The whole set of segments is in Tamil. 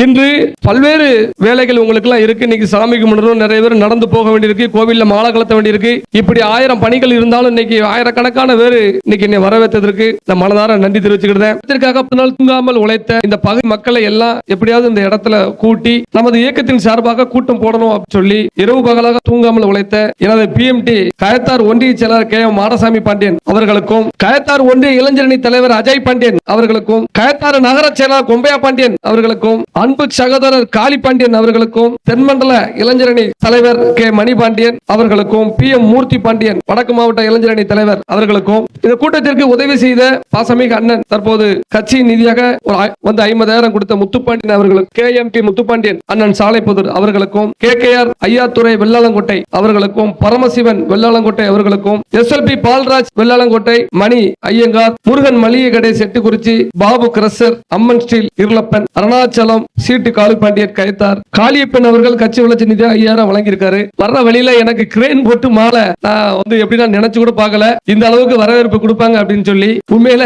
இன்று பல்வேறு வேலைகள் உங்களுக்கு எல்லாம் இருக்கு. இன்னைக்கு சாமி கும்பிடணும் நிறைய பேர் நடந்து போக வேண்டியிருக்கு. கோவில்ல மாலை கலத்த வேண்டியிருக்கு. இப்படி ஆயிரம் பணிகள் இருந்தாலும் இன்னைக்கு ஆயிரக்கணக்கான பேர் இன்னைக்கு என்னை வரவேற்றதற்கு நான் மனதார நன்றி தெரிவிச்சுக்கிறேன் இதற்காக நாள் தூங்காமல் உழைத்த இந்த பகுதி மக்களை எல்லாம் எப்படியாவது இந்த இடத்துல கூட்டி நமது இயக்கத்தின் சார்பாக கூட்டம் போடணும் அப்படின்னு சொல்லி இரவு பகலாக தூங்காமல் உழைத்த எனது பிஎம்டி கயத்தார் ஒன்றிய செயலர் கே எம் மாடசாமி பாண்டியன் அவர்களுக்கும் கயத்தார் ஒன்றிய இளைஞரணி தலைவர் அஜய் பாண்டியன் அவர்களுக்கும் கயத்தாறு நகர செயலாளர் கொம்பையா பாண்டியன் அவர்களுக்கும் அன்பு சகோதரர் காளி பாண்டியன் அவர்களுக்கும் தென்மண்டல இளைஞரணி தலைவர் கே. மணி பாண்டியன் அவர்களுக்கும் பி. எம். மூர்த்தி பாண்டியன் வடக்கு மாவட்ட இளைஞரணி தலைவர் அவர்களுக்கும் இந்த கூட்டத்திற்கு உதவி செய்த பாசமிகு அண்ணன் தற்போது கட்சியின் நிதியாக ஒரு வந்து ஐம்பதாயிரம் கொடுத்த முத்துப்பாண்டியன் அவர்களுக்கு கே. எம். பி முத்துப்பாண்டியன் அண்ணன் சாலைப்புதூர் அவர்களுக்கும் K. K. R. Ayyathurai Vellalankottai அவர்களுக்கும் பரமசிவன் வெள்ளாளங்கோட்டை அவர்களுக்கும் S. L. P. Palraj Vellalankottai Mani Iyengar Murugan மளிகை கடை செட்டுக்குறிச்சி பாபு கிரசர் அம்மன் ஸ்டீல் இருளப்பன் அருணாச்சலம் சீட்டு காளிப்பாண்டியன் கயத்தார் காளியப்பன் அவர்கள் கட்சி வளர்ச்சி நிதி ஐயாயிரம் வழங்கியிருக்காரு. வர்ற வழியில எனக்கு கிரேன் போட்டு மாலை. நான் வந்து எப்படின்னா நினைச்சு கூட பாக்கல இந்த அளவுக்கு வரவேற்பு கொடுப்பாங்க அப்படின்னு சொல்லி. உண்மையில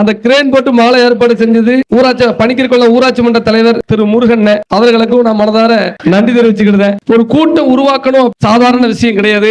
அந்த கிரேன் போட்டு மாலை ஏற்பாடு செஞ்சது ஊராட்சி பணிக்கிற்குள்ள ஊராட்சி மன்ற தலைவர் திரு முருகன் அவர்களுக்கும் நான் மனதார நன்றி தெரிவிச்சுக்கிறேன் ஒரு கூட்டம் உருவாக்கணும் சாதாரண விஷயம் கிடையாது.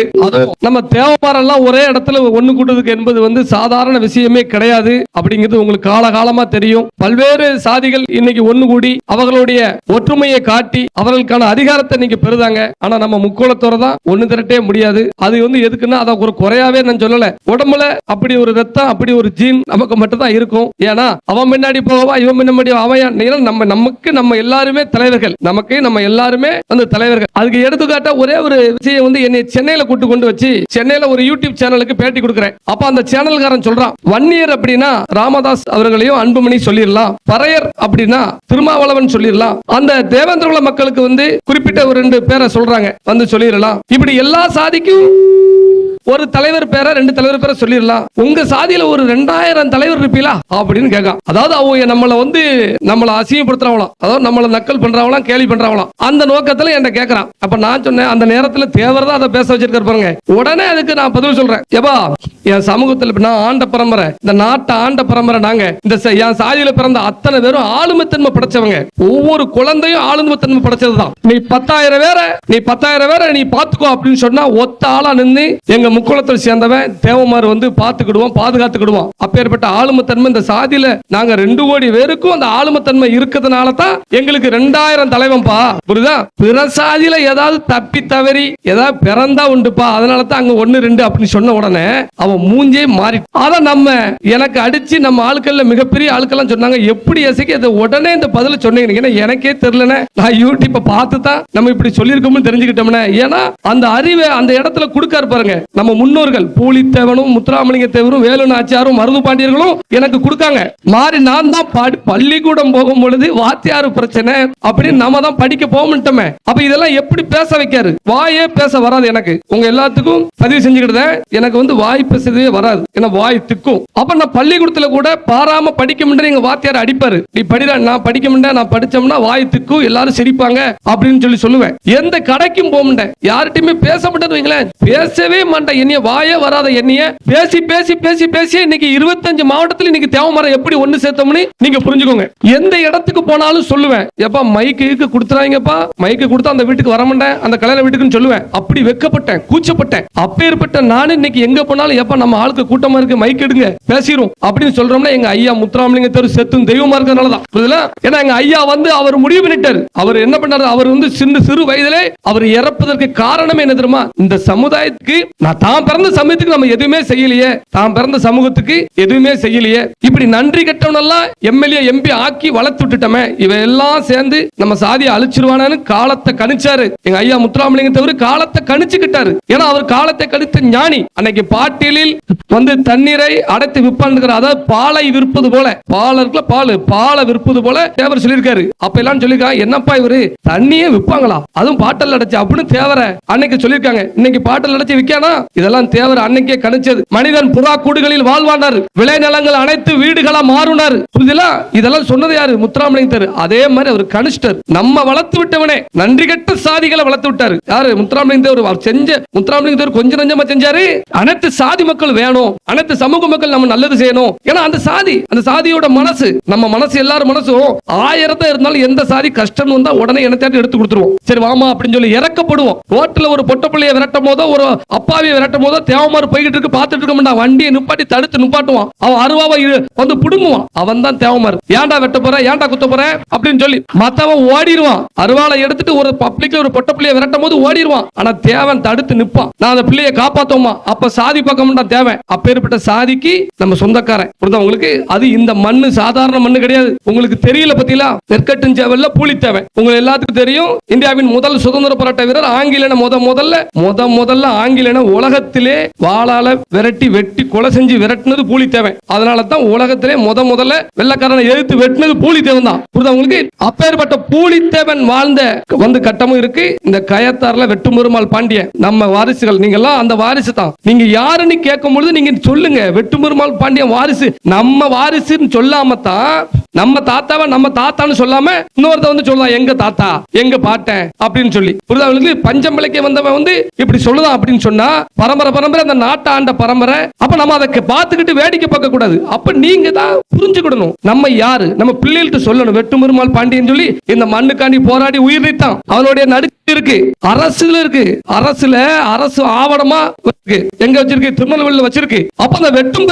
நம்ம தேவைப்பாரெல்லாம் ஒரே இடத்துல ஒண்ணு கூட்டதுக்கு என்பது வந்து சாதாரண விஷயமே கிடையாது. அப்படிங்கிறது உங்களுக்கு காலகாலமா தெரியும். பல்வேறு சாதிகள் இன்னைக்கு ஒண்ணு கூடி அவர்களுடைய ஒற்றுமையை காட்டி அவர்களுக்கான அதிகாரத்தை நீங்க பெறுதாங்க. ஆனா நம்ம முக்கோணத்தோட தான் ஒண்ணு திரட்டே முடியாது. அது வந்து எதுக்குன்னா அதை ஒரு குறையாவே நான் சொல்லல. உடம்புல அப்படி ஒரு ரத்தம் அப்படி ஒரு ஜீன் நமக்கு மட்டும் தான் இருக்கும். ஏன்னா அவன் முன்னாடி போவா இவன் முன்னாடி அவன் நம்ம நமக்கு நம்ம எல்லாருமே தலைவர்கள். நமக்கு நம்ம எல்லாருமே வந்து தலைவர்கள். அதுக்கு எடுத்துக்காட்ட ஒரே ஒரு விஷயம் வந்து என்னை சென்னையில கூட்டு கொண்டு வச்சு சென்னையில ஒரு யூடியூப் சேனலுக்கு பேட்டி கொடுக்குறேன். அப்ப அந்த சேனல்காரன் சொல்றான் வன்னியர் அப்படின்னா ராமதாஸ் அவர்களையும் அன்புமணி சொல்லிடலாம். பறையர் அப்படின்னா திருமாவளவன் சொல்லி சொல்லிடலாம். அந்த தேவேந்திரகுல மக்களுக்கு வந்து குறிப்பிட்ட ஒரு ரெண்டு பேரை சொல்றாங்க. வந்து சொல்லிடலாம். இப்படி எல்லா சாதிக்கும் ஒரு தலைவர் பேரை ரெண்டு தலைவர் பேரை சொல்லிடலாம். உங்க சாதியில ஒரு ரெண்டாயிரம் தலைவர் இருப்பீங்களா அப்படின்னு கேட்கான் அதாவது அவங்க நம்மள வந்து நம்மள அசிங்கப்படுத்துறவங்களாம். அதாவது நம்மள நக்கல் பண்றவங்களாம் கேலி பண்றவங்களாம். அந்த நோக்கத்துல என்ன கேட்கறான். அப்ப நான் சொன்னேன் அந்த நேரத்துல தேவர் தான் அதை பேச வச்சிருக்காரு பாருங்க. உடனே அதுக்கு நான் பதில் சொல்றேன். ஏபா என் சமூகத்துல நான் ஆண்ட பரம்பரை இந்த நாட்டை ஆண்ட பரம்பரை நாங்க. இந்த என் சாதியில பிறந்த அத்தனை பேரும் ஆளுமைத்தன்மை படைச்சவங்க. ஒவ்வொரு குழந்தையும் ஆளுமைத்தன்மை படைச்சதுதான். நீ பத்தாயிரம் பேரை நீ பத்தாயிரம் பேரை நீ பாத்துக்கோ அப்படின்னு சொன்னா ஒத்த ஆளா நின்னு எங்க முக்குளத்தில் சேர்ந்தவன் தேவமார் வந்து பாத்துக்கிடுவோம் பாதுகாத்துக்கிடுவோம் அப்பேற்பட்ட ஆளுமைத்தன்மை இந்த சாதியில நாங்க ரெண்டு கோடி பேருக்கும் அந்த ஆளுமத்தன்மை இருக்கிறதுனால தான் எங்களுக்கு ரெண்டாயிரம் தலைவன்பா புரியுதா? பிற சாதியில ஏதாவது தப்பி தவறி ஏதாவது பிறந்தா உண்டுப்பா. அதனால தான் அங்க ஒன்னு ரெண்டு அப்படின்னு சொன்ன உடனே அவன் மூஞ்சே மாறி அதை நம்ம எனக்கு அடிச்சு நம்ம ஆட்கள்ல மிகப்பெரிய ஆட்கள்லாம் சொன்னாங்க எப்படி எசைக்கு அதை உடனே இந்த பதில சொன்னீங்க ஏன்னா எனக்கே தெரியலனே நான் யூடியூப்ப பார்த்து தான் நம்ம இப்படி சொல்லியிருக்கோம்னு தெரிஞ்சுக்கிட்டோம்னே. ஏன்னா அந்த அறிவை அந்த இடத்துல கொடுக்காரு பாருங்க. நம்ம முன்னோர்கள் பூலித்தேவனும் முத்துராமலிங்க தேவரும் வேலு நாச்சியாரும் மருது பாண்டியர்களும் எனக்கு கொடுத்தாங்க. மாறி நான் தான் பாடி பள்ளிக்கூடம் போகும் பொழுது வாத்தியாரு பிரச்சனை அப்படின்னு நம்ம தான் படிக்க போகமுட்டோமே அப்ப இதெல்லாம் எப்படி பேச வைக்காரு? வாயே பேச வராது எனக்கு. உங்க எல்லாத்துக்கும் பதிவு செஞ்சுக்கிட்டேன் எனக்கு வந்து வாய் பேசுறதே வராது. ஏன்னா வாய் திக்கும். அப்ப நான் பள்ளிக்கூடத்துல கூட பாராம படிக்க முடியும் எங்க வாத்தியார் அடிப்பாரு. நீ படிடா நான் படிக்க முடியாது நான் படிச்சோம்னா வாய் திக்கும் எல்லாரும் சிரிப்பாங்க அப்படின்னு சொல்லி சொல்லுவேன். எந்த கடைக்கும் போக மாட்டேன் யார்கிட்டயுமே பேச மாட்டேன்னு வைங்களேன். பேசவே மாட்டேன். என்னைய வாயே வராத எண்ணிய பேசி பேசி பேசி பேசி இன்னைக்கு இருபத்தஞ்சு மாவட்டத்தில் இன்னைக்கு தேவமரம் எப்படி ஒண்ணு சேர்த்தோம்னு நீங்க புரிஞ்சுக்கோங்க. எந்த இடத்துக்கு போனாலும் சொல்லுவேன். எப்பா மைக்கு கொடுத்துறாங்கப்பா. மைக்கு கொடுத்தா அந்த வீட்டுக்கு வர மாட்டேன். அந்த கல்யாண வீட்டுக்குன்னு சொல்லுவேன். அப்படி வெக்கப்பட்டேன் கூச்சப்பட்டேன். அப்பேற்பட்ட நானு இன்னைக்கு எங்க போனாலும் எப்ப நம்ம ஆளுக்கு கூட்டமா இருக்கு மைக் எடுங்க பேசிடும் அப்படின்னு சொல்றோம்னா எங்க ஐயா முத்துராமலிங்க தெரு செத்தும் தெய்வமா இருக்கிறதுனாலதான். புரியுதுல? ஏன்னா எங்க ஐயா வந்து அவர் முடிவு பண்ணிட்டாரு. அவர் என்ன பண்ணாரு? அவர் வந்து சின்ன சிறு வயதிலே அவர் இறப்பதற்கு காரணம் என்ன தெரியுமா? இந்த சமுதாயத்துக்கு நான் தான் பிறந்த சமயத்துக்கு நம்ம எதுவுமே செய்யலையே. தான் பிறந்த சமூகத்துக்கு எதுவுமே செய்யலையே. இப்படி நன்றி கெட்டவனெல்லாம் எம்எல்ஏ எம்பி ஆக்கி வளர்த்து விட்டுட்டோமே. இவையெல்லாம் எல்லாம் சேர்ந்து நம்ம சாதியை அழிச்சிருவானான்னு காலத்தை கணிச்சாரு. எங்க ஐயா முத்துராமலிங்க தவிர காலத்தை கணிச்சுக்கிட்டாரு. ஏன்னா அவர் காலத்தை கணித்த ஞானி. அன்னைக்கு பாட்டிலில் வந்து தண்ணீரை அடைத்து விற்பான் அதாவது பாலை விற்பது போல பால் இருக்குல்ல பால் பாலை விற்பது போல தேவர் சொல்லியிருக்காரு. அப்ப எல்லாம் சொல்லியிருக்காங்க என்னப்பா இவரு? தண்ணியே விற்பாங்களா? அதுவும் பாட்டல் அடைச்சு அப்படின்னு தேவர அன்னைக்கு சொல்லியிருக்காங்க. இன்னைக்கு பாட்டல் அடைச்சு விற்கானா? இதெல்லாம் தேவர் அன்னைக்கே கணிச்சது. மனிதன் புறா கூடுகளில் வாழ்வானார். விளைநிலங்கள் அனைத்து வீடுகளா மாறுனார். புரியுதுல இதெல்லாம் சொன்னது யாரு? முத்துராமலிங்கத்தர் அதே மாதிரி அவர் கணிச்சிட்டார். நம்ம வளர்த்து விட்டவனே. நன்றி கெட்ட சாதிகளை வளர்த்து விட்டாரு. யாரு? முத்துராமலிங்க தேவர் செஞ்ச முத்துராமலிங்கத்தர் கொஞ்சம் நஞ்சமா செஞ்சாரு? அனைத்து சாதி மக்கள் வேணும். அனைத்து சமூக மக்கள் நம்ம நல்லது செய்யணும். ஏன்னா அந்த சாதி அந்த சாதியோட மனசு நம்ம மனசு எல்லாரும் மனசும் ஆயிரத்தை இருந்தாலும் எந்த சாதி கஷ்டம் வந்தா உடனே என்ன எடுத்து கொடுத்துருவோம். சரி வாமா அப்படின்னு சொல்லி இறக்கப்படுவோம். ரோட்ல ஒரு பொட்ட பிள்ளைய விரட்டும் போதோ ஒரு அப்பாவை விரட்டும் போது தேவமார் போய்கிட்டு இருக்கு பார்த்துட்டு இருக்க வண்டியை நிப்பாட்டி தடுத்து நிப்பாட்டுவான். அவன் அருவாவை வந்து புடுங்குவான். அவன் தான் தேவமார். ஏன்டா வெட்ட போற? ஏன்டா குத்த போற? அப்படின்னு சொல்லி மத்தவன் ஓடிடுவான் அருவாலை எடுத்துட்டு ஒரு பப்ளிக்ல ஒரு பொட்ட பிள்ளைய விரட்டும் போது ஓடிடுவான் ஆனா தேவன் தடுத்து நிப்பான். நான் அந்த பிள்ளைய காப்பாத்தோமா? அப்ப சாதி பக்கம் தேவன். அப்பேற்பட்ட சாதிக்கு நம்ம சொந்தக்காரன். புரியுதா உங்களுக்கு? அது இந்த மண்ணு சாதாரண மண்ணு கிடையாது. உங்களுக்கு தெரியல பத்தியா நெற்கட்டும் சேவல்ல பூலி தேவை உங்களுக்கு எல்லாத்துக்கும் தெரியும் இந்தியாவின் முதல் சுதந்திர போராட்ட வீரர் ஆங்கிலன முத முதல்ல முத முதல்ல ஆங்கிலன உலக உலகத்திலே வாளால விரட்டி வெட்டி கொலை செஞ்சு விரட்டினது பூலித்தேவன். அதனால தான் உலகத்திலே முத முதல்ல வெள்ளக்காரனை எதிர்த்து வெட்டினது பூலித்தேவன் தான் புரியுதா உங்களுக்கு? அப்பேற்பட்ட பூலித்தேவன் வாழ்ந்த வந்து கட்டமும் இருக்கு. இந்த கயத்தாரில் வெட்டும் பெருமாள் பாண்டியன். நம்ம வாரிசுகள் நீங்க எல்லாம் அந்த வாரிசு தான் நீங்க யாருன்னு கேட்கும் பொழுது நீங்க சொல்லுங்க. வெட்டுமுருமால் பாண்டியன் வாரிசு. நம்ம வாரிசுன்னு சொல்லாம தான் நம்ம தாத்தாவை நம்ம தாத்தான்னு சொல்லாம இன்னொருத்த வந்து சொல்லலாம் எங்க தாத்தா? எங்க பாட்டன்? அப்படின்னு சொல்லி. புரியுதா உங்களுக்கு? பஞ்சம்பளைக்கு வந்தவன் வந்து இப்படி சொல்லுதான் அப்படின்னு சொன்னா பரம்பரை பரம்பரை அந்த நாட்டை ஆண்ட பரம்பரை. அப்ப நம்ம அதை பார்த்துக்கிட்டு வேடிக்கை பார்க்க கூடாது. அப்ப நீங்க தான் புரிஞ்சுக்கிடணும். நம்ம யாரு? நம்ம பிள்ளைகள்ட்ட சொல்லணும். வெட்டுமுருமால் பாண்டியன் சொல்லி இந்த மண்ணுக்காண்டி போராடி உயிர் நீத்தான். அவனுடைய நடுக்கு இருக்கு. அரசுல இருக்கு. அரசுல அரசு ஆவணமா இருக்கு. எங்க வச்சிருக்கு? திருநெல்வேலியில் வச்சிருக்கு. அப்ப அந்த வெட்டும்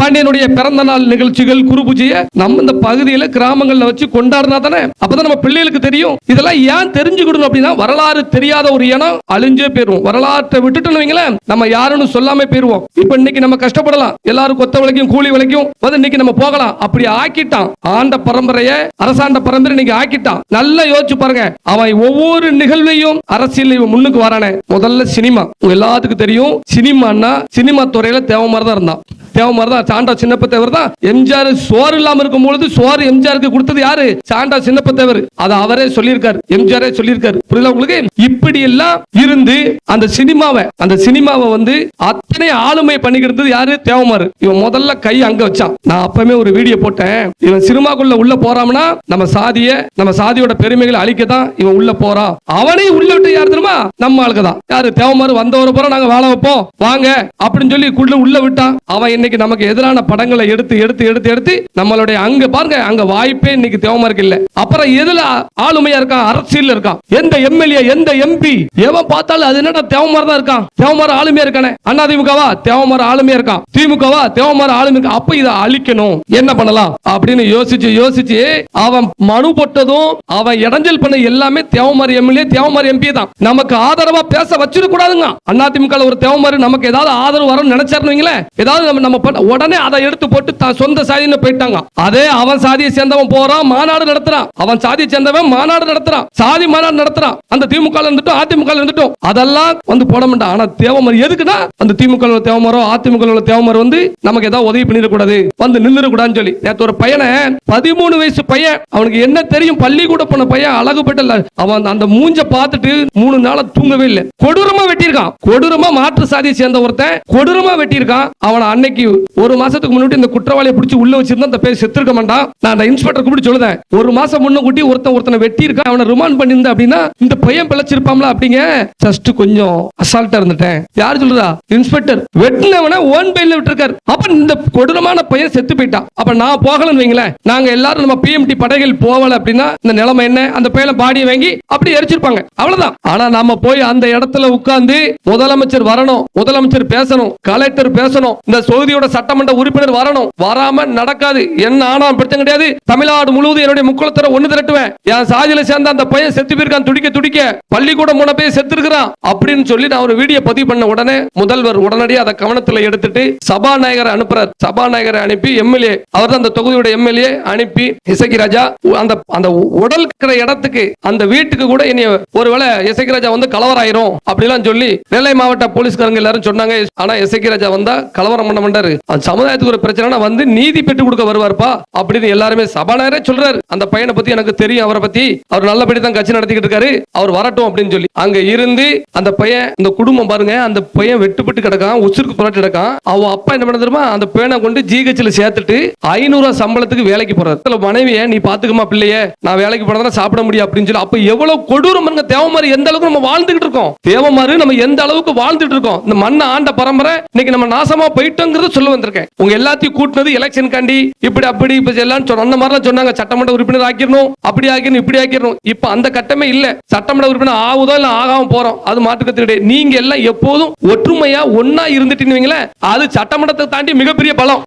பாண்டியனுடைய பிறந்த நாள் நிகழ்ச்சிகள் குரு பூஜையை நம்ம இந்த பகுதியில கிராமங்கள்ல வச்சு கொண்டாடினா தானே? அப்பதான் நம்ம பிள்ளைகளுக்கு தெரியும். இதெல்லாம் ஏன் தெரிஞ்சுக்கிடணும் அப்படின்னா வரலாறு தெரியாத ஒரு இனம் அழிஞ்சே போயிடும் வரலாற்றை விட்டுட்டு வைங்களேன் நம்ம யாருன்னு சொல்லாம போயிருவோம். இப்ப இன்னைக்கு நம்ம கஷ்டப்படலாம். எல்லாரும் கொத்த விலைக்கும் கூலி விலைக்கும் வந்து இன்னைக்கு நம்ம போகலாம். அப்படி ஆக்கிட்டான். ஆண்ட பரம்பரைய அரசாண்ட பரம்பரை இன்னைக்கு ஆக்கிட்டான். நல்லா யோசிச்சு பாருங்க. அவன் ஒவ்வொரு நிகழ்வையும் அரசியல் இவன் முன்னுக்கு வரானே. முதல்ல சினிமா. எல்லாத்துக்கும் தெரியும் சினிமான்னா சினிமா துறையில மாதிரி தான் இருந்தான். தேவமாரி தான் சாண்டா சின்னப்ப தேவர் தான். எம்ஜிஆர் சோறு இல்லாம இருக்கும் பொழுது சோறு எம்ஜிஆருக்கு கொடுத்தது யாரு? சாண்டா சின்னப்ப தேவர் அதை அவரே சொல்லியிருக்காரு. எம்ஜிஆரே சொல்லியிருக்காரு. புரியல உங்களுக்கு? இப்படி எல்லாம் இருந்து அந்த சினிமாவை அந்த சினிமாவை வந்து அத்தனை ஆளுமை பண்ணிக்கிட்டு யாரு? தேவமாரு. இவன் முதல்ல கை அங்க வச்சான். நான் அப்பவே ஒரு வீடியோ போட்டேன். இவன் சினிமாக்குள்ள உள்ள போறான்னா நம்ம சாதிய நம்ம சாதியோட பெருமைகளை அழிக்க தான் இவன் உள்ள போறான் அவனையும் உள்ள விட்டு யார் தெரியுமா? நம்ம ஆளுக்கு தான். யாரு? தேவமாறு வந்தவரை போற நாங்க வாழ வைப்போம். வாங்க அப்படின்னு சொல்லி உள்ள விட்டான். அவன் இன்னைக்கு நமக்கு எதிரான படங்களை எடுத்து எடுத்து எடுத்து எடுத்து நம்மளுடைய அங்க பாருங்க அங்க வாய்ப்பே இன்னைக்கு தேவமாருக்கு இல்ல. அப்புறம் எதுல ஆளுமையா இருக்கான் அரசியல் இருக்கான் எந்த எம்எல்ஏ எந்த எம்பி? எவன் பார்த்தாலும் அது என்னடா தேவமாரி தான் இருக்கான்? தேவமாரி ஆளுமையா இருக்கானே? அண்ணா திமுகவா? தேவமாரி ஆளுமையா இருக்கான். திமுகவா? தேவமாரி ஆளுமை இருக்கா. அப்ப இதை அழிக்கணும். என்ன பண்ணலாம்? அப்படின்னு யோசிச்சு யோசிச்சு அவன் மனு போட்டதும் அவன் இடைஞ்சல் பண்ண எல்லாமே தேவமாரி எம்எல்ஏ தேவமாரி எம்பி தான். நமக்கு ஆதரவா பேச வச்சிட கூடாதுங்க அதிமுக ஒரு தேவமாரி நமக்கு ஏதாவது ஆதரவு வரும்னு நினைச்சாருன்னு ஏதாவது நம்ம நம்ம பண்ண- உடனே அதை எடுத்து போட்டு தான் சொந்த சாதின்னு போயிட்டாங்க. அதே அவன் சாதியை சேர்ந்தவன் போறான் மாநாடு நடத்துறான். அவன் சாதியை சேர்ந்தவன் மாநாடு நடத்துறான். சாதி மாநாடு நடத்துறான். அந்த திமுக இருந்துட்டும் அதிமுக இருந்துட்டும். அதெல்லாம் வந்து போட மாட்டான். ஆனா தேவமர் எதுக்குன்னா அந்த திமுக உள்ள தேவமரோ அதிமுக உள்ள தேவமர் வந்து நமக்கு ஏதாவது உதவி பண்ணிடக்கூடாது. வந்து நின்றுடக்கூடாதுன்னு சொல்லி. நேற்று ஒரு பையனை பதிமூணு வயசு பையன் அவனுக்கு என்ன தெரியும் பள்ளிக்கூட போன பையன் அழகுபட்ட இல்ல. அவன் அந்த மூஞ்ச பார்த்துட்டு மூணு நாளா தூங்கவே இல்லை. கொடூரமா வெட்டியிருக்கான். கொடூரமா மாற்று சாதியை சேர்ந்த ஒருத்தன் கொடூரமா வெட்டியிருக்கான். அவனை அன்னைக்கு இன்னைக்கு ஒரு மாசத்துக்கு முன்னாடி இந்த குற்றவாளியை பிடிச்சி உள்ள வச்சிருந்தா அந்த பேர் செத்துருக்க மாட்டான் நான் அந்த இன்ஸ்பெக்டர் கூப்பிட்டு சொல்லுதேன். ஒரு மாசம் முன்ன கூட்டி ஒருத்தன் ஒருத்தனை வெட்டி இருக்கான் அவனை ரிமாண்ட் பண்ணியிருந்தா அப்படின்னா இந்த பையன் பிழைச்சிருப்பாங்களா அப்படிங்க. ஜஸ்ட் கொஞ்சம் அசால்ட்டா இருந்துட்டேன். யார் சொல்றா? இன்ஸ்பெக்டர் வெட்டினவனை ஓன் பெயில விட்டுருக்காரு. அப்ப இந்த கொடூரமான பையன் செத்து போயிட்டான். அப்ப நான் போகலன்னு வைங்களேன். நாங்க எல்லாரும் நம்ம பிஎம்டி படைகள் போகல அப்படின்னா இந்த நிலைமை என்ன? அந்த பையன பாடியை வாங்கி அப்படி எரிச்சிருப்பாங்க. அவ்வளவுதான். ஆனா நாம போய் அந்த இடத்துல உட்கார்ந்து முதலமைச்சர் வரணும் முதலமைச்சர் பேசணும் கலெக்டர் பேசணும். இந்த தொகுதியோட சட்டமன்ற உறுப்பினர் வரணும். வராம நடக்காது. என்ன ஆனா பிரச்சனை கிடையாது. தமிழ்நாடு முழுவதும் என்னுடைய முக்குளத்தர ஒண்ணு திரட்டுவேன். என் சாதியில சேர்ந்த அந்த பையன் செத்து போயிருக்கான். துடிக்க துடிக்க. பள்ளிக்கூடம் போன போய் செத்து இருக்கிறான் அப்படின்னு சொல்லி நான் ஒரு வீடியோ பதிவு பண்ண உடனே முதல்வர் உடனடியாக அதை கவனத்துல எடுத்துட்டு சபாநாயகரை அனுப்புறார். சபாநாயகரை அனுப்பி எம்எல்ஏ அவர் அந்த தொகுதியோட எம்எல்ஏ அனுப்பி இசக்கி ராஜா அந்த அந்த உடல் இருக்கிற இடத்துக்கு அந்த வீட்டுக்கு கூட இனி ஒருவேளை இசக்கி ராஜா வந்து கலவராயிரும் அப்படிலாம் சொல்லி நெல்லை மாவட்ட போலீஸ்காரங்க எல்லாரும் சொன்னாங்க. ஆனா இசக்கி ராஜா வந்தா கலவரம் பண்ண மாட்டாரு. அந்த சமுதாயத்துக்கு ஒரு பிரச்சனைனா வந்து நீதி பெற்றுக் கொடுக்க வருவார்ப்பா. அப்படின்னு எல்லாருமே சபாநாயகரே சொல்றாரு. அந்த பையனை பத்தி எனக்கு தெரியும் அவரை பத்தி. அவர் நல்லபடி தான் கட்சி நடத்திக்கிட்டு இருக்காரு. அவர் வரட்டும் அப்படின்னு சொல்லி. அங்க இருந்து அந்த பையன் இந்த குடும்பம் பாருங்க அந்த பையன் வெட்டுப்பட்டு கிடக்கான் உசுருக்கு புரட்டு கிடக்கான். அவன் அப்பா என்ன பண்ண தெரியுமா? அந்த பையனை கொண்டு ஜிஹெச்ல சேர்த்துட்டு ஐநூறு சம்பளத்துக்கு வேலைக்கு போறாரு. மனைவியை நீ பாத்துக்கமா பிள்ளைய. நான் வேலைக்கு போனதா சாப்பிட முடியும் அப்படின்னு சொல்லி. அப்ப எவ்வளவு கொடூரம் பாருங்க தேவமாரி எந்த அளவுக்கு நம்ம வாழ்ந்துகிட்டு இருக்கோம். தேவமாரி நம்ம எந்த அளவுக்கு வாழ்ந்துட்டு இருக்கோம். இந்த மண்ணை ஆண்ட பரம்பரை இன்னைக்கு நம்ம நாசமா போயிட்டோங்கிறது சொல்ல வந்திருக்கேன். உங்க எல்லாத்தையும் கூட்டினது எலெக்ஷன் காண்டி இப்படி அப்படி இப்ப எல்லாம் சொன்ன- அந்த மாதிரிலாம் சொன்னாங்க. சட்டமன்ற உறுப்பினர் ஆக்கிடணும் அப்படி ஆக்கிடணும் இப்படி ஆக்கிடணும் இப்ப அந்த கட்டமே இல்ல. சட்டமன்ற உறுப்பினர் ஆகுதோ இல்ல ஆகாம போறோம். அது மாற்றுக்கத்தினுடைய நீங்க எல்லாம் எப்போதும் ஒற்றுமையா ஒன்னா இருந்துட்டீங்களே அது சட்டமன்றத்தை தாண்டி மிகப்பெரிய பலம்.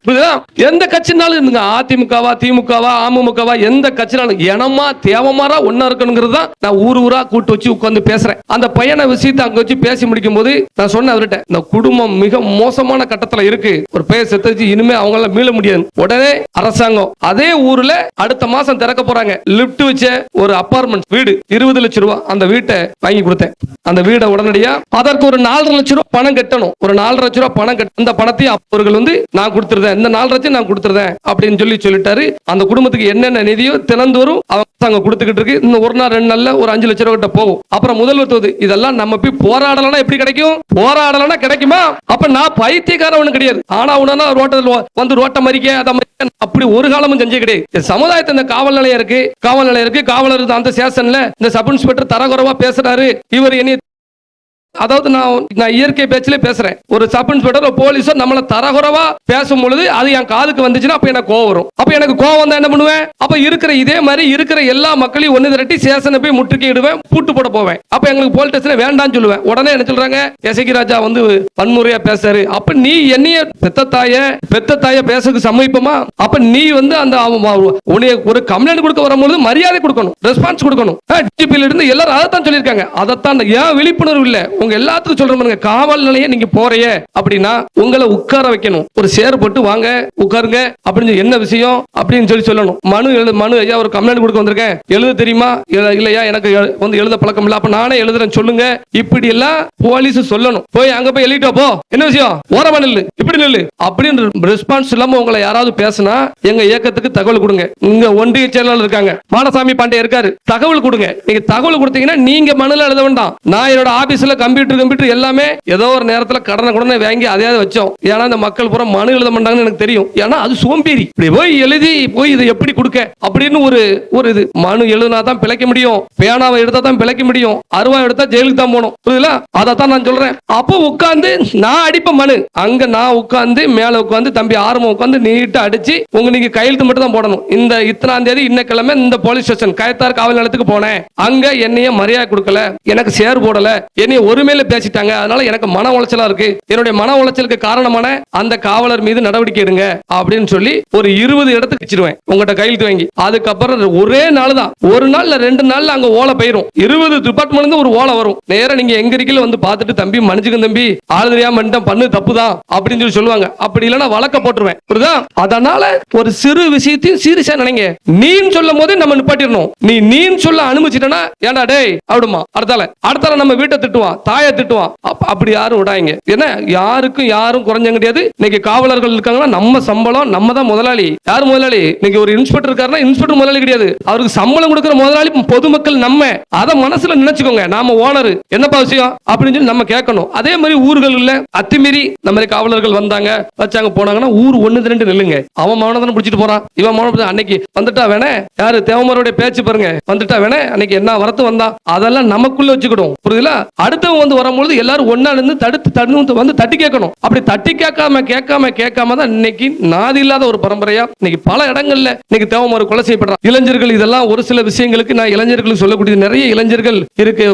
எந்த கட்சினாலும் இருந்துங்க. அதிமுகவா திமுகவா அமமுகவா எந்த கட்சினாலும். இனமா தேவமாரா ஒன்னா இருக்கணுங்கிறது தான் நான் ஊர் ஊரா கூட்டு வச்சு உட்கார்ந்து பேசுறேன். அந்த பையனை விஷயத்தை அங்க வச்சு பேசி முடிக்கும் போது நான் சொன்னேன் அவர்கிட்ட இந்த குடும்பம் மிக மோசமான கட்டத்துல இருக்கு. ஒரு பேர் செத்துச்சு இனிமே அவங்களால மீள முடியாது. உடனே அரசாங்கம் அதே ஊர்ல அடுத்த மாசம் திறக்க போறாங்க. லிப்ட் வச்ச ஒரு அப்பார்ட்மெண்ட் வீடு இருபது லட்சம் ரூபாய் அந்த வீட்டை வாங்கி கொடுத்தேன். அந்த வீடை உடனடியா அதற்கு ஒரு நாலரை லட்சம் ரூபாய் பணம் கட்டணும். ஒரு நாலரை லட்சம் ரூபாய் பணம் கட்ட அந்த பணத்தையும் அவர்கள் வந்து நான் கொடுத்துருந்தேன். இந்த நாலரை லட்சம் நான் கொடுத்துருந்தேன் அப்படின்னு சொல்லி சொல்லிட்டாரு. அந்த குடும்பத்துக்கு என்னென்ன நிதியோ திறந்தோறும் அவங்க கொடுத்துக்கிட்டு இருக்கு. இன்னும் ஒரு நாள் ரெண்டு நாள்ல ஒரு அஞ்சு லட்சம் ரூபாய் கிட்ட போகும். அப்புறம் முதல்வர் தொகுதி இதெல்லாம் நம்ம போய் போராடலாம் எப்படி கிடைக்கும்? போராடலாம் கிடைக்குமா? அப்ப நான் பைத்தியக்காரவனு கிடையாது. ஆனா உடனே ரோட்டத்தில் வந்து ரோட்டை மறிக்க அதை மறிக்க அப்படி ஒரு காலமும் செஞ்சு கிடையாது. சமுதாயத்தை இந்த காவல் நிலையம் இருக்கு. காவல் நிலையம் இருக்கு. காவலர் அந்த சேஷன்ல இந்த சப் இன்ஸ்பெக்டர் தரகுறவா பேசுறாரு. இவர் என்னைய அதாவது நான் நான் இயற்கை பேச்சிலே பேசுறேன். ஒரு சப் இன்ஸ்பெக்டர் போலீஸோ நம்மளை தரகுறவா பேசும் பொழுது அது என் காதுக்கு வந்துச்சுன்னா அப்ப எனக்கு கோவம் வரும். அப்ப எனக்கு கோவம் தான் என்ன பண்ணுவேன்? அப்ப இருக்கிற இதே மாதிரி இருக்கிற எல்லா மக்களையும் ஒண்ணு திரட்டி சேசனை போய் முற்றுகையிடுவேன் பூட்டு போட போவேன். அப்ப எங்களுக்கு போலீஸ் ஸ்டேஷன் வேண்டாம்னு சொல்லுவேன். உடனே என்ன சொல்றாங்க? எசகி ராஜா வந்து வன்முறையா பேசுறாரு. அப்ப நீ என்னைய பெத்த தாய பெத்த தாய பேசுறதுக்கு சமீபமா அப்ப நீ வந்து அந்த உனைய ஒரு கம்ப்ளைண்ட் கொடுக்க வரும்போது மரியாதை கொடுக்கணும் ரெஸ்பான்ஸ் கொடுக்கணும். டிஜிபில இருந்து எல்லாரும் அதைத்தான் சொல்லியிருக்காங்க. அதைத்தான் ஏன் விழிப்புணர்வு இல்லை? உங்க எல்லாத்துக்கும் சொல்றேன் பாருங்க காவல் நிலைய நீங்க போறீங்க அப்படின்னா உங்களை உட்கார வைக்கணும். ஒரு சேர் போட்டு வாங்க உட்காருங்க அப்படின்னு சொல்லி, என்ன விஷயம் அப்படின்னு சொல்லி சொல்லணும். மனு எழுது மனு ஐயா ஒரு கம்ப்ளைண்ட் கொடுக்க வந்திருக்கேன். எழுத தெரியுமா? இல்லையா? எனக்கு வந்து எழுத பழக்கம் இல்ல. அப்ப நானே எழுதுறேன் சொல்லுங்க. இப்படி எல்லாம் போலீஸ் சொல்லணும். போய் அங்க போய் எழுதிட்டு போ. என்ன விஷயம்? ஓரமா நில்லு இப்படி நில்லு. அப்படின்னு ரெஸ்பான்ஸ் இல்லாம உங்களை யாராவது பேசினா எங்க இயக்கத்துக்கு தகவல் கொடுங்க. இங்க ஒன்றிய செயலாளர் இருக்காங்க. மாடசாமி பாண்டே இருக்காரு. தகவல் கொடுங்க. நீங்க தகவல் கொடுத்தீங்கன்னா நீங்க மனுல எழுத வேண்டாம். நான் என்னோட ஆபீஸ்ல கம்ப்யூட்டர் கம்ப்யூட்டர் எல்லாமே ஏதோ ஒரு நேரத்துல கடனை கடனை வாங்கி அதையாவது வச்சோம். ஏன்னா இந்த மக்கள் பூரா மனு எழுத மாட்டாங்கன்னு எனக்கு தெரியும். ஏன்னா அது சோம்பேறி. இப்படி போய் எழுதி போய் இதை எப்படி கொடுக்க? அப்படின்னு ஒரு ஒரு இது. மனு எழுதினா தான் பிழைக்க முடியும். பேனாவை எடுத்தா தான் பிழைக்க முடியும். அருவா எடுத்தா ஜெயிலுக்கு தான் போகணும். புரியுதுல? அதைத்தான் நான் சொல்றேன். அப்போ உட்கார்ந்து நான் அடிப்பேன் மனு. அங்க நான் உட்கார்ந்து மேல உட்காந்து தம்பி ஆரம்பம் உட்கார்ந்து நீட்டா அடிச்சு உங்க நீங்க கையெழுத்து மட்டும் தான் போடணும். இந்த இத்தனாம் தேதி இன்ன கிழமை இந்த போலீஸ் ஸ்டேஷன் கயத்தார் காவல் நிலையத்துக்கு போனேன். அங்க என்னைய மரியாதை கொடுக்கல. எனக்கு சேர் போடல. என்னைய ஒருமையில பேசிட்டாங்க. அதனால எனக்கு மன உளைச்சலா இருக்கு. என்னுடைய மன உளைச்சலுக்கு காரணமான அந்த காவலர் மீது நடவடிக்கை எடுங்க அப்படின்னு சொல்லி ஒரு இருபது இடத்துக்கு வச்சிருவேன். உங்ககிட்ட கையெழுத்து வாங்கி. அதுக்கப்புறம் ஒரே நாள் தான். ஒரு நாள் ரெண்டு நாள்ல அங்க ஓலை போயிரும். இருபது டிபார்ட்மெண்ட் ஒரு ஓலை வரும். நேரம் நீங்க எங்க இருக்கீங்க வந்து பார்த்துட்டு தம்பி மன்னிச்சுக்க தம்பி. ஆள் தெரியாம பண்ணிட்டேன் பண்ணு தப்பு தான். அப்படின்னு சொல்லி சொல்லுவாங்க. அப்படி இல்லைன்னா வழக்க போட்டுருவேன். புரியுதா? அதனால ஒரு சிறு விஷயத்தையும் சீரியஸா நினைங்க. நீன்னு சொல்லும் போதே நம்ம நிப்பாட்டிடணும். நீ நீன்னு சொல்ல அனுமதிச்சிட்டனா ஏன்டா டேய் அப்படிமா அடுத்தால அடுத்தால நம்ம வீட்டை திட்டுவான். தாயை திட்டுவான். அப்படி யாரும் விடாங்க என்ன? யாருக்கும் யாரும் குறைஞ்ச கிடையாது. இன்னைக்கு காவலர்கள் இருக்காங்கன்னா நம்ம சம்பளம் நம்ம தான் முதலாளி. யார் முதலாளி? இன்னைக்கு ஒரு இன்ஸ்பெக்டர் இருக்காருன்னா இன்ஸ்பெக்டர் முதலாளி கிடையாது. அவருக்கு சம்பளம் கொடுக்குற முதலாளி பொதுமக்கள் நம்ம. அதை மனசுல நினைச்சுக்கோங்க. நாம ஓனர் என்னப்பா விஷயம்? அப்படின்னு சொல்லி நம்ம கேட்கணும். அதே மாதிரி ஊர்கள்ல அத்துமீறி இந்த மாதிரி காவலர்கள் வந்தாங்க வச்சாங்க போனாங்கன்னா ஊர் ஒண்ணு ரெண்டு நில்லுங்க. அவன் மௌனதான பிடிச்சிட்டு போறான். இவன் மௌனம் அன்னைக்கு வந்துட்டா வேணே? யாரு? தேவமருடைய பேச்சு பாருங்க. வந்துட்டா வேணே? அன்னைக்கு என்ன வரத்து வந்தா? அதெல்லாம் நமக்குள்ள வச்சுக்கிடும். புரியுதுல அடுத்தவங்க அடுத்தவன் வந்து வரும்பொழுது எல்லாரும் ஒண்ணா நின்று தடுத்து தடுத்து வந்து தட்டி கேட்கணும். அப்படி தட்டி கேட்காம கேட்காம கேட்காம தான் இன்னைக்கு நாதி இல்லாத ஒரு பரம்பரையா இன்னைக்கு பல இடங்கள்ல இன்னைக்கு தேவமாறு கொலை செய்யப்படுறான். இளைஞர்கள் இதெல்லாம் ஒரு சில விஷயங்களுக்கு நான் இளைஞர்களுக்கு சொல்லக்கூடிய நிறைய இளைஞர்கள் இருக்கு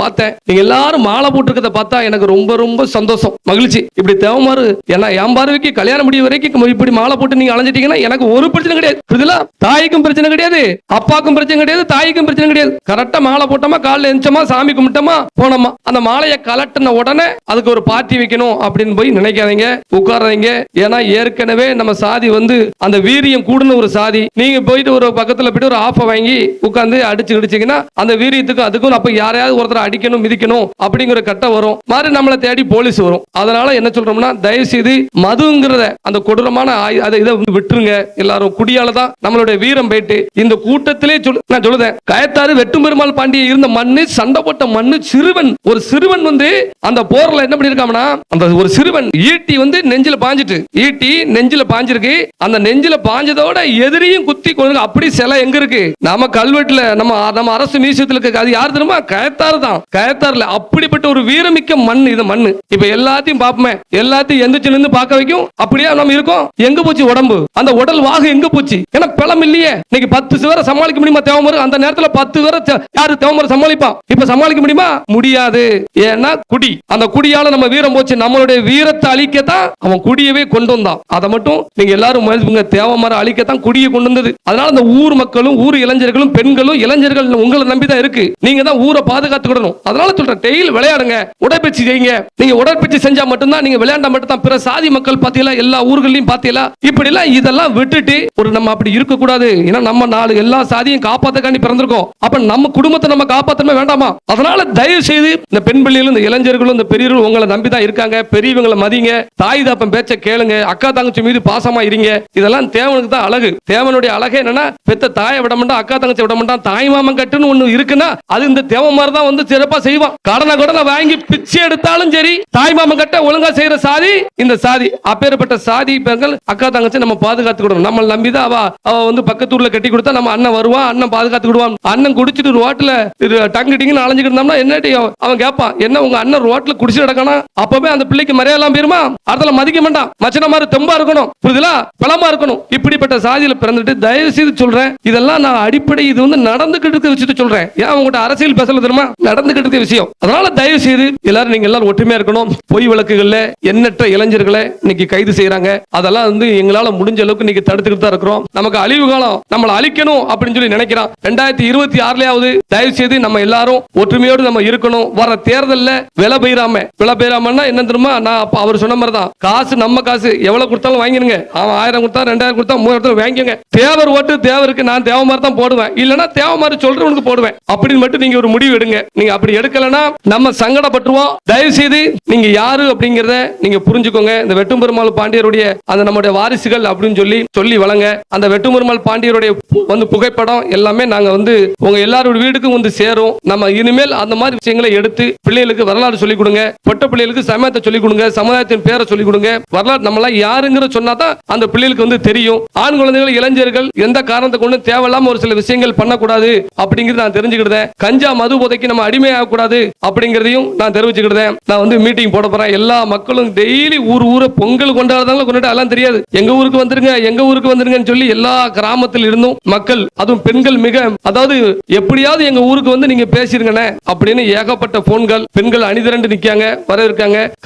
பார்த்தேன். நீங்க எல்லாரும் மாலை போட்டிருக்கத பார்த்தா எனக்கு ரொம்ப ரொம்ப சந்தோஷம் மகிழ்ச்சி. இப்படி தேவமாறு ஏன்னா என் பார்வைக்கு கல்யாணம் முடிய வரைக்கும் இப்படி மாலை போட்டு நீங்க அலைஞ்சிட்டீங்கன்னா எனக்கு ஒரு பிரச்சனை கிடையாது. புரியுதுல? தாய்க்கும் பிரச்சனை கிடையாது அப்பாக்கும் பிரச்சனை கிடையாது தாய்க்கும் பிரச்சனை கிடையாது. கரெக்டா மாலை போட்டோமா காலைல எந்திச்சோமா சாமி கும்பிட்டோமா போனோமா. அந்த மாலையை கலட்டின உடனே அதுக்கு ஒரு பார்ட்டி வைக்கணும் அப்படின்னு போய் நினைக்காதீங்க. உட்காராதீங்க. ஏன்னா ஏற்கனவே நம்ம சாதி வந்து அந்த வீரியம் கூடுன ஒரு சாதி. நீங்க போயிட்டு ஒரு பக்கத்துல போயிட்டு ஒரு ஆஃபை வாங்கி உட்காந்து அடிச்சு அடிச்சீங்கன்னா அந்த வீரியத்துக்கும் அதுக்கும் அப்ப யாரையாவது ஒருத்தர் அடிக்கணும் மிதிக்கணும் அப்படிங்கிற கட்டம் வரும். மாதிரி நம்மளை தேடி போலீஸ் வரும். அதனால என்ன சொல்றோம்னா தயவு செய்து மதுங்கிறத அந்த கொடூரமான அதை இதை வந்து விட்டுருங்க. எல்லாரும் குடியால தான் நம்மளுடைய வீரம் போயிட்டு. இந்த கூட்டத்திலே சொல்லு நான் சொல்லுதேன். கயத்தாறு வெட்டும்பெருமாள் பாண்டிய இருந்த மண்ணு சண்டை போட்ட மண்ணு சிறுவன் ஒரு சிறுவன் வந்து அந்த போர்ல என்ன பண்ணிருக்காங்கன்னா அந்த ஒரு சிறுவன் ஈட்டி வந்து நெஞ்சில பாஞ்சிட்டு ஈட்டி நெஞ்சில பாஞ்சிருக்கு. அந்த நெஞ்சில பாஞ்சதோட எதிரியும் குத்தி கொண்டு அப்படி சிலை எங்க இருக்கு? நம்ம கல்வெட்டுல நம்ம நம்ம அரசு மியூசியத்துல இருக்கு அது யார் தெரியுமா? கயத்தாறு தான். கயத்தாறுல அப்படிப்பட்ட ஒரு வீரமிக்க மண் இது மண் இப்ப எல்லாத்தையும் பாப்போமே. எல்லாத்தையும் எந்திரிச்சு நின்று பார்க்க வைக்கும். அப்படியே நம்ம இருக்கோம். எங்க போச்சு உடம்பு? அந்த உடல் வாகு எங்க போச்சு? ஏன்னா பலம் இல்லையே. இன்னைக்கு பத்து பேரை சமாளிக்க முடியுமா? தேவமரு அந்த நேரத்துல பத்து பேரை யாரு? தேவமரு சமாளிப்பான். இப்ப சமாளிக்க முடியுமா? முடியாது. ஏன்னா குடி. அந்த குடியால நம்ம வீரம் போச்சு. நம்மளுடைய வீரத்தை அழிக்கத்தான் அவன் குடியவே கொண்டு வந்தான். அதை மட்டும் நீங்க எல்லாரும் தேவை தேவமரம் அழிக்கத்தான் குடியை கொண்டு வந்தது. அதனால அந்த ஊர் மக்களும் ஊர் இளைஞர்களும் பெண்களும் இளைஞர்கள் உங்களை நம்பி தான் இருக்கு. நீங்க தான் ஊரை பாதுகாத்துக்கிடணும். அதனால சொல்றேன் டெய்லி விளையாடுங்க. உடற்பயிற்சி செய்யுங்க. நீங்க உடற்பயிற்சி செஞ்சா மட்டும்தான் நீங்க விளையாண்டா மட்டும் தான் பிற சாதி மக்கள் பாத்தீங்களா எல்லா ஊர்களையும் பாத்தீங்களா? இப்படி எல்லாம் இதெல்லாம் விட்டுட்டு ஒரு நம்ம அப்படி இருக்க கூடாது ஏன்னா நம்ம நாலு எல்லா சாதியும் காப்பாத்தக்காண்டி பிறந்திருக்கோம். அப்ப நம்ம குடும்பத்தை நம்ம காப்பாத்தணுமே வேண்டாமா? அதனால தயவு செய்து இந்த பெண் பிள்ளைகளும் இந்த இளைஞர்களும் இந்த பெரியவர்களும் உங்களை நம்பி தான் இருக்காங்க. பெரியவங்களை மதிங்க. தாய் தாப்பன் பேச்ச கேளுங்க. அக்கா தங்கச்சி மீது பாசமா இருங்க. இதெல்லாம் தேவனுக்கு தான் அழகு. தேவனுடைய அழகே என்னன்னா பெத்த தாயை விட மாட்டான் அக்கா தங்கச்சி விட மாட்டான் தாய் மாமன் கட்டுன்னு ஒண்ணு இருக்குன்னா அது இந்த தேவன் மாதிரி தான் வந்து சிறப்பா செய்வான். கடனை கடனை வாங்கி பிச்சை எடுத்தாலும் சரி தாய் மாமன் கட்ட ஒழுங்கா செய்யற சாதி இந்த சாதி. அப்பேற்பட்ட சாதி பெண்கள் அக்கா தங்கச்சி நம்ம பாதுகாத்துக்கிடணும் நம்ம நம்பிதான் அவ அவ வந்து பக்கத்தூர்ல கட்டி கொடுத்தா நம்ம அண்ணன் வருவான் அண்ணன் பாதுகாத்துக்கிடுவான் அண்ணன் குடிச்சிட்டு ரோட்ல டங்கு டிங்குன்னு அலைஞ்சுக்கிட்டு இருந்தோம்னா என்ன அவன் அவன் கேட்பான் என்ன உங்க அண்ணன் ரோட்ல குடிச்சு நடக்கணும் அப்பவே அந்த பிள்ளைக்கு மரியாதைலாம் போயிருமா? அதுல மதிக்க மாட்டான் மச்சன மாதிரி தெம்பா இருக்கணும். புரியுதுல? பலமா இருக்கணும். இப்படிப்பட்ட சாதியில பிறந்துட்டு தயவு செய்து சொல்றேன். இதெல்லாம் நான் அடிப்படை இது வந்து நடந்துகிட்டு இருக்க விஷயத்தை சொல்றேன். ஏன் உங்ககிட்ட அரசியல் பேசல தெரியுமா? நடந்துகிட்டு இருக்க விஷயம். அதனால தயவு செய்து எல்லாரும் நீங்க எல்லாரும் ஒற்றுமையா இருக்கணும். பொய் வழக்குகள்ல எண்ணற்ற இளைஞர்களை இன்னைக்கு கைது செய்யறாங்க அதெல்லாம் வந்து எங்களால முடிஞ்ச அளவுக்கு இன்னைக்கு தடுத்துக்கிட்டு தான் இருக்கிறோம். நமக்கு அழிவு காலம். நம்மளை அழிக்கணும் அப்படின்னு சொல்லி நினைக்கிறான். ரெண்டாயிரத்தி இருபத்தி ஆறுலயாவது தயவு செய்து நம்ம எல்லாரும் ஒற்றுமையோடு நம்ம இருக்கணும். வர தேர்தல்ல விலை பெய்யாம விலை பெய்யாமன்னா என்ன தெரியுமா? நான் அப்போ அவர் சொன்ன மாதிரி தான் காசு நம்ம காசு எவ்வளவு கொடுத்தாலும் வாங்கிடுங்க. அவன் ஆயிரம் கொடுத்தா ரெண்டாயிரம் கொடுத்தா மூவாயிரத்துல வாங்கிங்க தேவர் ஓட்டு தேவருக்கு நான் தேவ மாதிரி தான் போடுவேன். இல்லைன்னா தேவ மாதிரி சொல்றவனுக்கு போடுவேன். அப்படின்னு மட்டும் நீங்க ஒரு முடிவு எடுங்க. நீங்க அப்படி எடுக்கலன்னா நம்ம சங்கடப்பட்டுருவோம். தயவு செய்து நீங்க யாரு அப்படிங்கறத நீங்க புரிஞ்சுக்கோங்க. இந்த வெட்டும்பெருமாள் பாண்டியருடைய அந்த நம்முடைய வாரிசுகள் அப்படின்னு சொல்லி சொல்லி வழங்க. அந்த வெட்டும்பெருமாள் பாண்டியருடைய வந்து புகைப்படம் எல்லாமே நாங்க வந்து உங்க எல்லாரோட வீடுக்கும் வந்து சேரும். நம்ம இனிமேல் அந்த மாதிரி விஷயங்களை எடுத்து பிள்ளைகளுக்கு வரலாறு சொல்லிக் கொடுங்க. பொட்ட பிள்ளைகளுக்கு சமயத்தை சொல்லிக் கொடுங்க. சமுதாயத்தின் பேரை சொல்லிக் கொடுங்க. வரலாறு நம்மளாம் யாருங்கிற சொன்னா தான் அந்த பிள்ளைகளுக்கு வந்து தெரியும். ஆண் குழந்தைகள் இளைஞர்கள் எந்த காரணத்தை கொண்டு தேவையில்லாம ஒரு சில விஷயங்கள் பண்ணக்கூடாது அப்படிங்கிறது நான் தெரிஞ்சுக்கிட்டேன். கஞ்சா மது போதைக்கு நம்ம அடிமையாக கூடாது அப்படிங்கிறதையும் நான் தெரிவிச்சுக்கிட்டேன். நான் வந்து மீட்டிங் போட போறேன். எல்லா மக்களும் டெய்லி ஊர் ஊரை பொங்கல் கொண்டாடுறதாங்களா கொண்டாட எல்லாம் தெரியாது. எங்க ஊருக்கு வந்துருங்க எங்க ஊருக்கு வந்துருங்கன்னு சொல்லி எல்லா கிராமத்தில் இருந்தும் மக்கள் அதுவும் பெண்கள் மிக அதாவது எப்படியாவது எங்க ஊருக்கு வந்து நீங்க பேசிருங்கண்ணே அப்படின்னு ஏகப்பட்ட போன் பெண்கள் அணிதிரண்டு நிக்காங்க வர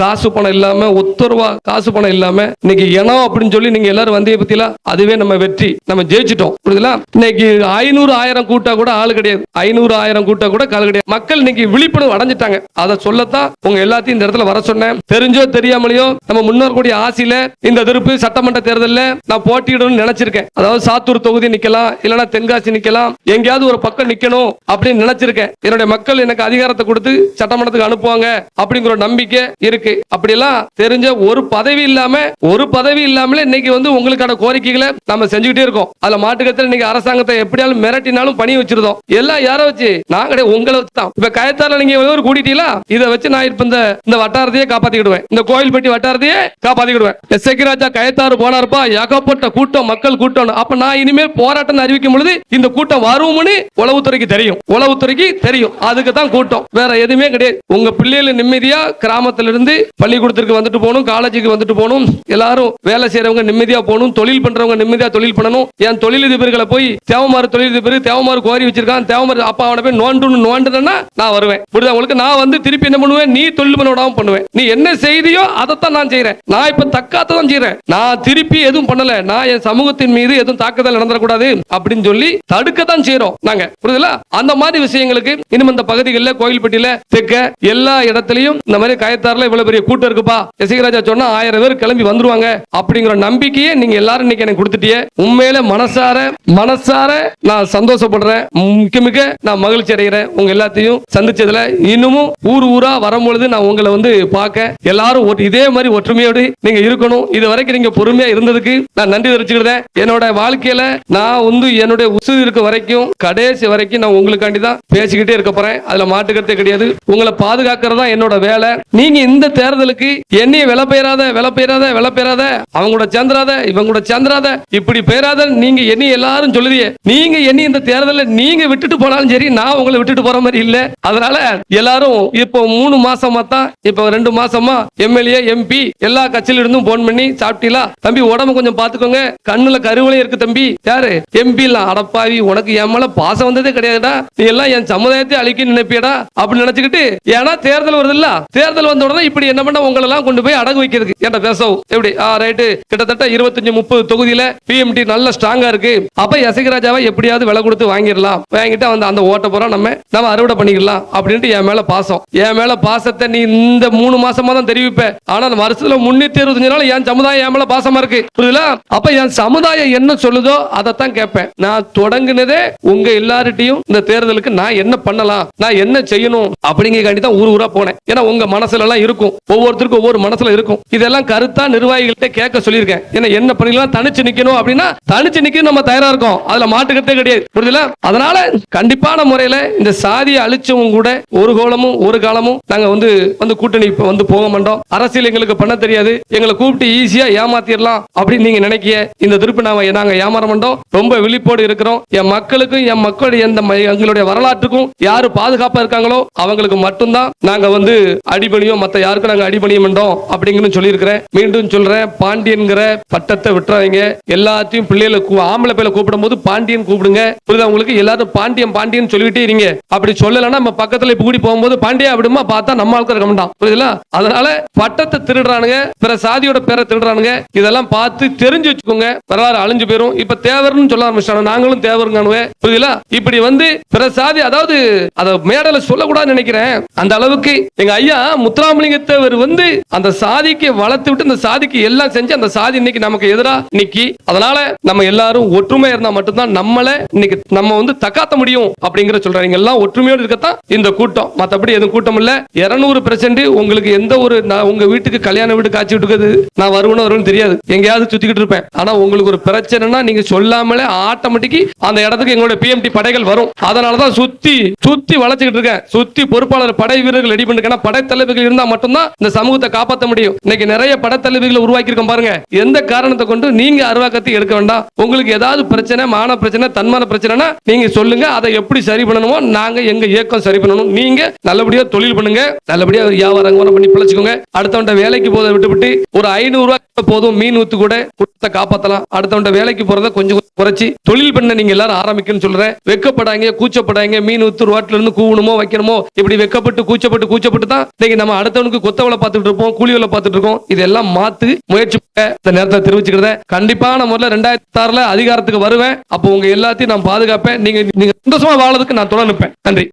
காசு பணம் இல்லாம ஒத்தருவா காசு பணம் இல்லாம இன்னைக்கு இனம் அப்படின்னு சொல்லி நீங்க எல்லாரும் வந்தே பத்திலாம் அதுவே நம்ம வெற்றி. நம்ம ஜெயிச்சிட்டோம். புரியுதுங்களா? இன்னைக்கு ஐநூறு ஆயிரம் கூட்டா கூட ஆள் கிடையாது. ஐநூறு ஆயிரம் கூட்டா கூட கால் கிடையாது. மக்கள் இன்னைக்கு விழிப்புணர்வு அடைஞ்சிட்டாங்க. அதை சொல்லத்தான் உங்க எல்லாத்தையும் இந்த இடத்துல வர சொன்னேன். தெரிஞ்சோ தெரியாமலையோ நம்ம முன்னோர் கூடிய ஆசையில இந்த திருப்பு சட்டமன்ற தேர்தலில் நான் போட்டியிடணும்னு நினைச்சிருக்கேன். அதாவது சாத்தூர் தொகுதி நிக்கலாம் இல்லைன்னா தென்காசி நிக்கலாம். எங்கேயாவது ஒரு பக்கம் நிக்கணும் அப்படின்னு நினைச்சிருக்கேன். என்னுடைய மக்கள் எனக்கு அதிகாரத்தை கொடுத்து சட்டமன்றத்துக்கு அனுப்புவாங்க அப்படிங்கிற ஒரு நம்பிக்கை இருக்கு. அப்படியெல்லாம் தெரிஞ்ச ஒரு பதவி இல்லாம ஒரு பதவி இல்லாமலே இன்னைக்கு வந்து உங்களுக்கான கோரிக்கைகளை நம்ம செஞ்சுக்கிட்டே இருக்கோம். அதுல மாட்டுக்கத்தில் இன்னைக்கு அரசாங்கத்தை எப்படியாலும் மிரட்டினாலும் பணி வச்சிருந்தோம். எல்லாம் யாரை வச்சு? நாங்களே உங்களை வச்சு தான். இப்ப கயத்தால நீங்க ஒரு கூட்டிட்டீங்களா? இதை வச்சு நான் இப்ப இந்த இந்த வட்டாரத்தையே காப்பாத்திக்கிடுவேன். இந்த கோயில்பட்டி வட்டாரத்தையே காப்பாத்திக்கிடுவேன். எஸ். ராஜா கயத்தாறு போனாருப்பா ஏகப்பட்ட கூட்டம் மக்கள் கூட்டம் அப்ப நான் இனிமேல் போராட்டம் அறிவிக்கும் பொழுது இந்த கூட்டம் வரும்னு உளவுத்துறைக்கு தெரியும். உளவுத்துறைக்கு தெரியும். அதுக்கு தான் கூட்டம். வேற எதுவுமே கிடையாது. உங்க பிள்ளைகள் நிம்மதியா கிராமத்துல இருந்து பள்ளிக்கூடத்திற்கு வந்துட்டு போகணும் காலேஜுக்கு வந்துட்டு போகணும். எல்லாரும் வேலை செய்யறவங்க நிம்மதியா போகணும் தொழில் பண்றவங்க நிம்மதியா தொழில் பண்ணணும். என் தொழிலதிபர்களை போய் தேவமாறு தொழிலதிபர் தேவமாறு கோரி வச்சிருக்கான் தேவமாறு அப்பா அவனை போய் நோண்டுன்னு நோண்டுனா நான் வருவேன். புரியுதா உங்களுக்கு? நான் வந்து திருப்பி என்ன பண்ணுவேன்? நீ தொழில் பண்ண விடாம பண்ணுவேன். நீ என்ன செய்தியோ அதைத்தான் நான் செய்யறேன் நான் இப்ப தக்காத்தான் செய்யறேன் நான் திருப்பி எதுவும் பண்ணல. நான் என் சமூகத்தின் மீது எதுவும் தாக்குதல் நடந்துடக்கூடாது அப்படின்னு சொல்லி தடுக்க தான் செய்யறோம் நாங்க. புரியுதுல அந்த மாதிரி விஷயங்களுக்கு இனிமே இந்த பகுதிகளில் கோயில்பட்டியில தெக்க எல்லா இடத்துலயும் இந்த மாதிரி கயத்தாறுல இவ்வளவு பெரிய கூட்டம் இருக்குப்பா. எசிகராஜா சொன்னா ஆயிரம் பேர் கிளம்பி வந்துருவாங்க அப்படிங்கிற நம்பிக்கையே நீங்க எல்லாரும் இன்னைக்கு எனக்கு கொடுத்துட்டியே. உண்மையில மனசார மனசார நான் சந்தோஷப்படுறேன். மிக்க மிக்க நான் மகிழ்ச்சி அடைகிறேன். உங்க எல்லாத்தையும் சந்திச்சதுல இன்னமும் ஊர் ஊரா வரும்பொழுது நான் உங்களை வந்து பார்க்க எல்லாரும் இதே மாதிரி ஒற்றுமையோடு நீங்க இருக்கணும். இது வரைக்கும் நீங்க பொறுமையா இருந்ததுக்கு நான் நன்றி தெரிவிச்சுக்கிறேன். என்னோட வாழ்க்கையில நான் வந்து என்னுடைய உசு இருக்க வரைக்கும் கடைசி வரைக்கும் நான் உங்களுக்காண்டி தான் பேசிக்கிட்டே இருக்க போறேன். அதுல மாட்டுக்கிறதே கிடையாது. உங்களை பாதுகாக்கிறது தான் என்னோட வேலை. நீங்க இந்த தேர்தலுக்கு என்னைய விலை பெயராத விலை பெயராத விலை பெயராத அவங்க கூட சேர்ந்துராத இவங்க கூட சேர்ந்துராத இப்படி பெயராத நீங்க என்னை எல்லாரும் சொல்லுதியே நீங்க என்னைய இந்த தேர்தலில் நீங்க விட்டுட்டு போனாலும் சரி நான் உங்களை விட்டுட்டு போற மாதிரி இல்ல. அதனால எல்லாரும் இப்போ மூணு மாசமா தான் இப்போ ரெண்டு மாசமா எம்எல்ஏ எம்பி எல்லா கட்சியில இருந்தும் போன் பண்ணி சாப்பிட்டீங்களா? தம்பி உடம்பு கொஞ்சம் பாத்துக்கோங்க. கண்ணுல கருவளையும் இருக்கு தம்பி. யாரு? எம்பி எல்லாம் அடப்பாவி உனக்கு என் மேல பாசம் வந்ததே கிடையாதுடா. நீ எல்லாம் என் சமுதாயத்தை அழிக்க நினைப்பியடா. அப்படின்னு நினைச்சுக்கிட்டு ஏன்னா தேர்தல் வருது இல்ல தேர்தல் வந்த உடனே இப்படி என்ன பண்ண உங்களை எல்லாம் கொண்டு போய் அடகு வைக்கிறது என்ற பேசவும் எப்படி? ரைட்டு. கிட்டத்தட்ட இருபத்தஞ்சு முப்பது தொகுதியில பிஎம்டி நல்ல ஸ்ட்ராங்கா இருக்கு. அப்ப எசகிராஜாவை எப்படியாவது விலை கொடுத்து வாங்கிடலாம். வாங்கிட்டு அந்த அந்த ஓட்ட போறோம் நம்ம நம்ம அறுவடை பண்ணிக்கலாம் அப்படின்ட்டு என் மேல பாசம். என் மேல பாசத்தை நீ இந்த மூணு மாசமா தான் தெரிவிப்ப. ஆனா அந்த வருஷத்துல முன்னூத்தி இருபத்தஞ்சு நாள் என் சமுதாயம் என் மேல பாசமா இருக்கு. புரியுதுல? அப்ப என் சமுதாயம் என்ன சொல்லுதோ அதைத்தான் கேட்பேன். நான் தொடங்குனதே உங்க எல்லார்ட்டையும் இந்த தேர்தலுக்கு நான் என்ன பண்ணலாம்? நான் என்ன செய்யணும்? அப்படி அப்படிங்கிறக்காண்டி தான் ஊர் ஊரா போனேன். ஏன்னா உங்க மனசுல எல்லாம் இருக்கும். ஒவ்வொருத்தருக்கும் ஒவ்வொரு மனசுல இருக்கும். இதெல்லாம் கருத்தா நிர்வாகிகள்கிட்ட கேட்க சொல்லியிருக்கேன். ஏன்னா என்ன பண்ணிக்கலாம் தனிச்சு நிக்கணும் அப்படின்னா தனிச்சு நிக்க நம்ம தயாரா இருக்கோம். அதுல மாட்டுக்கிறதே கிடையாது. புரியுதுல? அதனால கண்டிப்பான முறையில இந்த சாதியை அழிச்சவங்க கூட ஒரு கோலமும் ஒரு காலமும் நாங்க வந்து வந்து கூட்டணி இப்ப வந்து போக மாட்டோம். அரசியல் எங்களுக்கு பண்ண தெரியாது. எங்களை கூப்பிட்டு ஈஸியா ஏமாத்திடலாம் அப்படின்னு நீங்க நினைக்கிய இந்த திருப்பி நாம நாங்க ஏமாற மாட்டோம். ரொம்ப விழிப்போடு இருக்கிறோம். என் மக்களுக்கும் என் மக்களுடைய இந்த எங்களுடைய வரலாற்றுக்கும் யாரு பாதுகாப்பா இருக்காங்களோ அவங்களுக்கு மட்டும்தான் நாங்க வந்து அடிபணியும் மத்த யாருக்கும் நாங்க அடிபணிய மாட்டோம் அப்படிங்கன்னு சொல்லியிருக்கிறேன். மீண்டும் சொல்றேன் பாண்டியன்கிற பட்டத்தை விட்டுறாங்க எல்லாத்தையும் பிள்ளைகளை கூ- ஆம்பளை பிள்ளை கூப்பிடும் போது பாண்டியன் கூப்பிடுங்க. புரியுதா உங்களுக்கு? எல்லாரும் பாண்டியன் பாண்டியன் சொல்லிக்கிட்டே இருங்க. அப்படி சொல்லலைன்னா நம்ம பக்கத்துல இப்ப கூடி போகும்போது பாண்டியா அப்படிமா பார்த்தா நம்ம ஆளுக்கு இருக்க மாட்டான். புரியுதுல அதனால பட்டத்தை திருடுறானுங்க பிற சாதியோட பேரை திருடுறானுங்க. இதெல்லாம் பார்த்து தெரிஞ்சு வச்சுக்கோங்க. வரலாறு அழிஞ்சு போயிரும். இப்ப தேவர்னு சொல்ல ஆரம்பிச்சிட்டாங்க நாங்களும் தேவருங்கானுவே புரியுதுல இப்படி வந்து பிற சாதி அதாவது அதை மேடல சொல்லக்கூடாதுன்னு நினைக்கிறேன். அந்த அளவுக்கு எங்க ஐயா முத்துராமலிங்க வந்து அந்த சாதிக்கு வளர்த்து விட்டு அந்த சாதிக்கு எல்லாம் செஞ்சு அந்த சாதி இன்னைக்கு நமக்கு எதிரா நிக்கி. அதனால நம்ம எல்லாரும் ஒற்றுமை இருந்தா மட்டும்தான் நம்மள இன்னைக்கு நம்ம வந்து தக்காத்த முடியும் அப்படிங்கிற சொல்றாங்க. எல்லாம் ஒற்றுமையோடு இருக்கத்தான் இந்த கூட்டம். மத்தபடி எதுவும் கூட்டம் இல்ல. இருநூறு பெர்சென்ட் உங்களுக்கு எந்த ஒரு உங்க வீட்டுக்கு கல்யாண வீடு காட்சி விட்டுக்கிறது நான் வருவேன்னு வருவேன்னு தெரியாது. எங்கேயாவது சுத்திக்கிட்டு இருப்பேன். ஆனா உங்களுக்கு ஒரு பிரச்சனைனா நீங்க சொல்லாமலே ஆட்டோமேட்டிக் அந்த இடத்துக்கு எங்களுடைய பிஎம்டி படைகள் வரும். அதனாலதான் சுத்தி சுத்தி வளர்ச்சிக்கிட்டு இருக்கேன். சுத்தி பொறுப்பாளர் படை வீரர்கள் ரெடி பண்ணிருக்கேன் படைத்தலைவர்கள் இருந்தா மட்டும்தான் இந்த சமூகத்தை காப்பாற்ற முடியும். இன்னைக்கு நிறைய படைத்தலைவர்களை உருவாக்கி இருக்கோம் பாருங்க. எந்த காரணத்தை கொண்டு நீங்க அருவாக்கத்தை எடுக்க வேண்டாம். உங்களுக்கு ஏதாவது பிரச்சனை மான பிரச்சனை தன்மான பிரச்சனைனா நீங்க சொல்லுங்க. அதை எப்படி சரி பண்ணணுமோ நாங்க எங்க இயக்கம் சரி பண்ணணும். நீங்க நல்லபடியா தொழில் பண்ணுங்க. நல்லபடியா வியாபாரம் பண்ணி பிழைச்சுக்கோங்க. அடுத்தவன் வேலைக்கு போதை விட்டுவிட்டு ஒரு ஐநூறு ரூபாய் போதும் மீன் ஊத்து கூட குடும்பத்தை காப்பாத்தலாம். அடுத்தவன் வேலைக்கு போறத கொஞ்சம் குறைச்சி தொழில் பண்ண நீங்க எல்லாரும் ஆரம்பிக்கணும்னு சொல்றேன். வெக்கப்படாங்க கூச்சப்படாங்க மீன் ஊத்து ரோட்ல இருந்து கூவணுமோ வைக்கணுமோ இப்படி வெக்கப்பட்டு கூச்சப்பட்டு கூச்சப்பட்டு தான் இன்னைக்கு நம்ம அடுத்தவனுக்கு கொத்த வேலை பார்த்துட்டு இருப்போம் கூலி வேலை பார்த்துட்டு இருக்கோம். இதெல்லாம் மாத்து முயற்சி இந்த நேரத்தை தெரிவிச்சுக்கிறத கண்டிப்பான முறையில் ரெண்டாயிரத்தி ஆறுல அதிகாரத்துக்கு வருவேன். அப்போ உங்க எல்லாத்தையும் நான் பாதுகாப்பேன். நீங்க நீங்க சந்தோஷமா வாழறதுக்கு நான் துணை நிற்பேன். நன்றி.